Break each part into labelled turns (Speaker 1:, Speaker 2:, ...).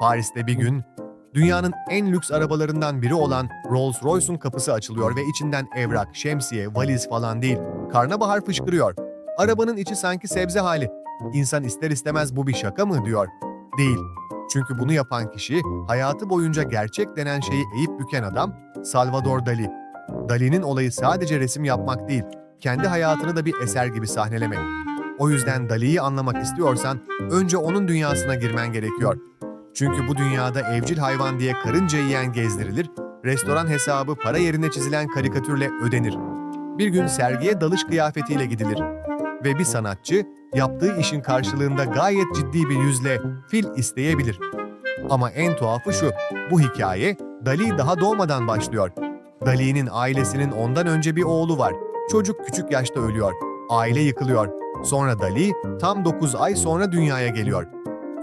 Speaker 1: Paris'te bir gün dünyanın en lüks arabalarından biri olan Rolls-Royce'un kapısı açılıyor ve içinden evrak, şemsiye, valiz falan değil, karnabahar fışkırıyor. Arabanın içi sanki sebze hali. İnsan ister istemez bu bir şaka mı diyor. Değil. Çünkü bunu yapan kişi hayatı boyunca gerçek denen şeyi eğip büken adam Salvador Dali. Dali'nin olayı sadece resim yapmak değil, kendi hayatını da bir eser gibi sahnelemek. O yüzden Dali'yi anlamak istiyorsan önce onun dünyasına girmen gerekiyor. Çünkü bu dünyada evcil hayvan diye karınca yiyen gezdirilir, restoran hesabı para yerine çizilen karikatürle ödenir. Bir gün sergiye dalış kıyafetiyle gidilir. Ve bir sanatçı yaptığı işin karşılığında gayet ciddi bir yüzle fil isteyebilir. Ama en tuhafı şu, bu hikaye Dali daha doğmadan başlıyor. Dali'nin ailesinin ondan önce bir oğlu var. Çocuk küçük yaşta ölüyor. Aile yıkılıyor. Sonra Dali tam 9 ay sonra dünyaya geliyor.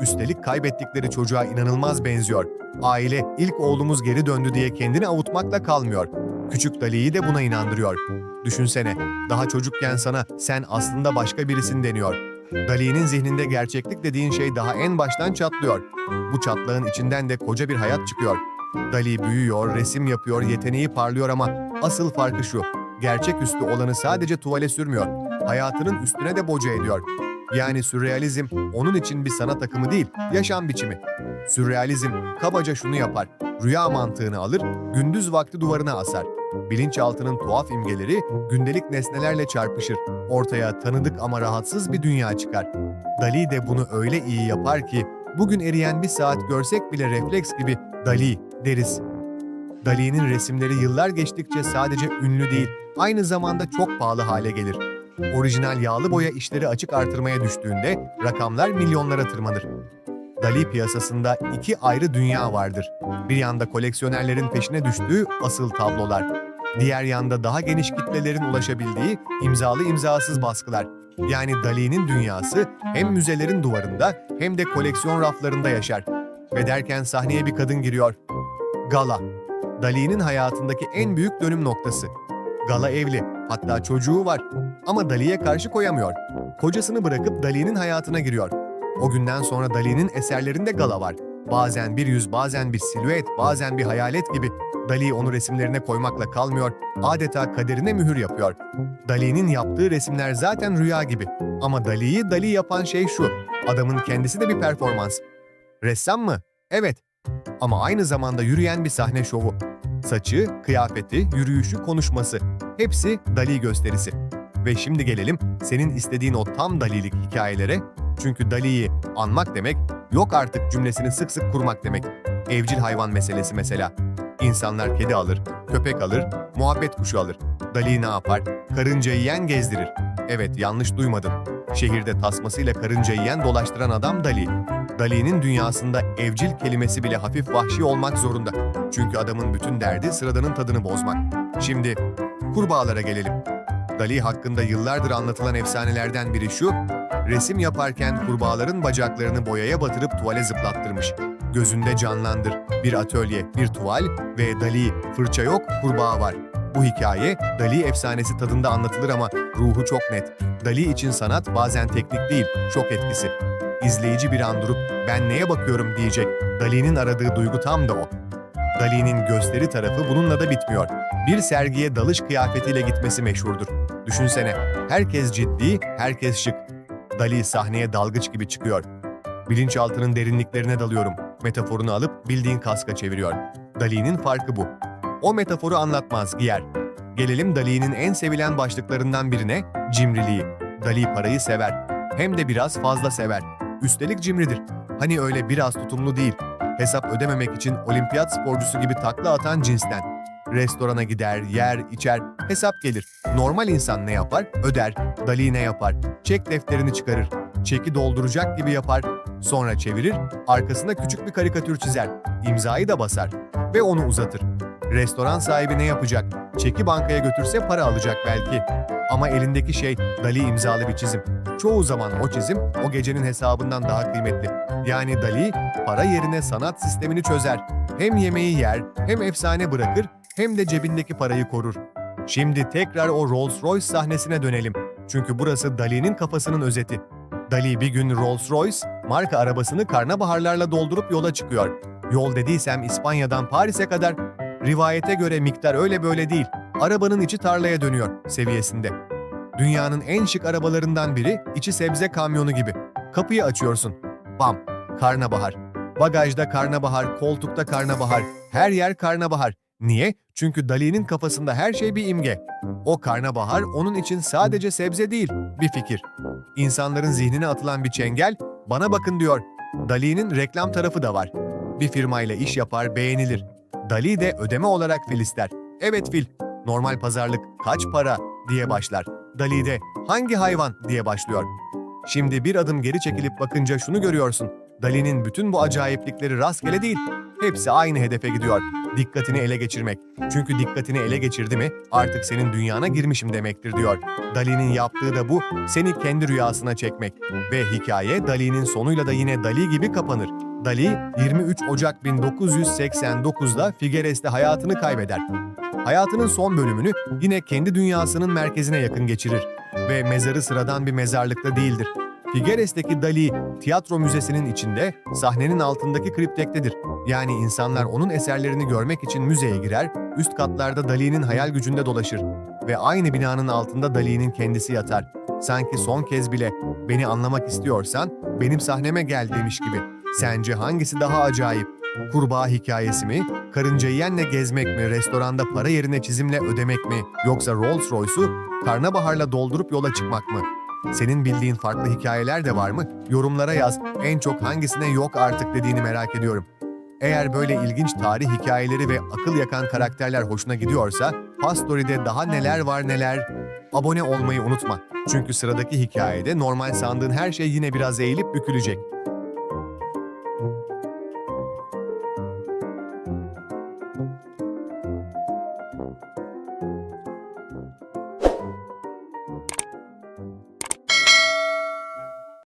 Speaker 1: Üstelik kaybettikleri çocuğa inanılmaz benziyor. Aile ilk oğlumuz geri döndü diye kendini avutmakla kalmıyor. Küçük Dali'yi de buna inandırıyor. Düşünsene, daha çocukken sana sen aslında başka birisin deniyor. Dali'nin zihninde gerçeklik dediğin şey daha en baştan çatlıyor. Bu çatlağın içinden de koca bir hayat çıkıyor. Dali büyüyor, resim yapıyor, yeteneği parlıyor ama asıl farkı şu. Gerçeküstü olanı sadece tuvale sürmüyor. Hayatının üstüne de boca ediyor. Yani sürrealizm onun için bir sanat akımı değil, yaşam biçimi. Sürrealizm kabaca şunu yapar. Rüya mantığını alır, gündüz vakti duvarına asar. Bilinçaltının tuhaf imgeleri gündelik nesnelerle çarpışır. Ortaya tanıdık ama rahatsız bir dünya çıkar. Dali de bunu öyle iyi yapar ki bugün eriyen bir saat görsek bile refleks gibi Dali deriz. Dali'nin resimleri yıllar geçtikçe sadece ünlü değil, aynı zamanda çok pahalı hale gelir. Orijinal yağlı boya işleri açık artırmaya düştüğünde rakamlar milyonlara tırmanır. Dali piyasasında iki ayrı dünya vardır. Bir yanda koleksiyonerlerin peşine düştüğü asıl tablolar. Diğer yanda daha geniş kitlelerin ulaşabildiği imzalı imzasız baskılar. Yani Dali'nin dünyası hem müzelerin duvarında hem de koleksiyon raflarında yaşar. Ve derken sahneye bir kadın giriyor. Gala. Dali'nin hayatındaki en büyük dönüm noktası. Gala evli, hatta çocuğu var. Ama Dali'ye karşı koyamıyor. Kocasını bırakıp Dali'nin hayatına giriyor. O günden sonra Dali'nin eserlerinde Gala var. Bazen bir yüz, bazen bir silüet, bazen bir hayalet gibi. Dali onu resimlerine koymakla kalmıyor, adeta kaderine mühür yapıyor. Dali'nin yaptığı resimler zaten rüya gibi. Ama Dali'yi Dali yapan şey şu, adamın kendisi de bir performans. Ressam mı? Evet. Ama aynı zamanda yürüyen bir sahne şovu. Saçı, kıyafeti, yürüyüşü, konuşması. Hepsi Dali gösterisi. Ve şimdi gelelim senin istediğin o tam Dali'lik hikayelere. Çünkü Dali'yi anmak demek, yok artık cümlesini sık sık kurmak demek. Evcil hayvan meselesi mesela. İnsanlar kedi alır, köpek alır, muhabbet kuşu alır. Dali ne yapar? Karınca yiyen gezdirir. Evet yanlış duymadın. Şehirde tasmasıyla karınca yiyen dolaştıran adam Dali. Dali'nin dünyasında evcil kelimesi bile hafif vahşi olmak zorunda. Çünkü adamın bütün derdi sıradanın tadını bozmak. Şimdi kurbağalara gelelim. Dali hakkında yıllardır anlatılan efsanelerden biri şu, resim yaparken kurbağaların bacaklarını boyaya batırıp tuvale zıplattırmış. Gözünde canlandır, bir atölye, bir tuval ve Dali, fırça yok, kurbağa var. Bu hikaye Dali efsanesi tadında anlatılır ama ruhu çok net. Dali için sanat bazen teknik değil, çok etkisi. İzleyici bir an durup ben neye bakıyorum diyecek. Dali'nin aradığı duygu tam da o. Dali'nin gösteri tarafı bununla da bitmiyor. Bir sergiye dalış kıyafetiyle gitmesi meşhurdur. Düşünsene, herkes ciddi, herkes şık. Dali sahneye dalgıç gibi çıkıyor. Bilinçaltının derinliklerine dalıyorum. Metaforunu alıp bildiğin kaska çeviriyor. Dali'nin farkı bu. O metaforu anlatmaz, giyer. Gelelim Dali'nin en sevilen başlıklarından birine, cimriliği. Dali parayı sever. Hem de biraz fazla sever. Üstelik cimridir. Hani öyle biraz tutumlu değil. Hesap ödememek için olimpiyat sporcusu gibi takla atan cinsten. Restorana gider, yer, içer, hesap gelir. Normal insan ne yapar? Öder. Dali ne yapar? Çek defterini çıkarır. Çeki dolduracak gibi yapar. Sonra çevirir, arkasına küçük bir karikatür çizer. İmzayı da basar. Ve onu uzatır. Restoran sahibi ne yapacak? Çeki bankaya götürse para alacak belki. Ama elindeki şey Dali imzalı bir çizim. Çoğu zaman o çizim o gecenin hesabından daha kıymetli. Yani Dali para yerine sanat sistemini çözer. Hem yemeği yer, hem efsane bırakır, hem de cebindeki parayı korur. Şimdi tekrar o Rolls Royce sahnesine dönelim. Çünkü burası Dali'nin kafasının özeti. Dali bir gün Rolls-Royce marka arabasını karnabaharlarla doldurup yola çıkıyor. Yol dediysem İspanya'dan Paris'e kadar. Rivayete göre miktar öyle böyle değil. Arabanın içi tarlaya dönüyor seviyesinde. Dünyanın en şık arabalarından biri içi sebze kamyonu gibi. Kapıyı açıyorsun. Bam! Karnabahar. Bagajda karnabahar, koltukta karnabahar, her yer karnabahar. Niye? Çünkü Dali'nin kafasında her şey bir imge. O karnabahar onun için sadece sebze değil, bir fikir. İnsanların zihnine atılan bir çengel, bana bakın diyor. Dali'nin reklam tarafı da var. Bir firmayla iş yapar, beğenilir. Dali de ödeme olarak fil ister. Evet fil, normal pazarlık kaç para diye başlar. Dali de hangi hayvan diye başlıyor. Şimdi bir adım geri çekilip bakınca şunu görüyorsun. Dali'nin bütün bu acayiplikleri rastgele değil. Hepsi aynı hedefe gidiyor. Dikkatini ele geçirmek. Çünkü dikkatini ele geçirdi mi artık senin dünyana girmişim demektir diyor. Dali'nin yaptığı da bu. Seni kendi rüyasına çekmek. Ve hikaye Dali'nin sonuyla da yine Dali gibi kapanır. Dali 23 Ocak 1989'da Figueres'te hayatını kaybeder. Hayatının son bölümünü yine kendi dünyasının merkezine yakın geçirir ve mezarı sıradan bir mezarlıkta değildir. Figueres'teki Dali tiyatro müzesinin içinde sahnenin altındaki kriptektedir. Yani insanlar onun eserlerini görmek için müzeye girer, üst katlarda Dali'nin hayal gücünde dolaşır ve aynı binanın altında Dali'nin kendisi yatar. Sanki son kez bile beni anlamak istiyorsan benim sahneme gel demiş gibi. Sence hangisi daha acayip? Kurbağa hikayesi mi? Karınca yiyenle gezmek mi? Restoranda para yerine çizimle ödemek mi? Yoksa Rolls Royce'u karnabaharla doldurup yola çıkmak mı? Senin bildiğin farklı hikayeler de var mı? Yorumlara yaz. En çok hangisine yok artık dediğini merak ediyorum. Eğer böyle ilginç tarih hikayeleri ve akıl yakan karakterler hoşuna gidiyorsa, Pastory'de daha neler var neler. Abone olmayı unutma. Çünkü sıradaki hikayede normal sandığın her şey yine biraz eğilip bükülecek.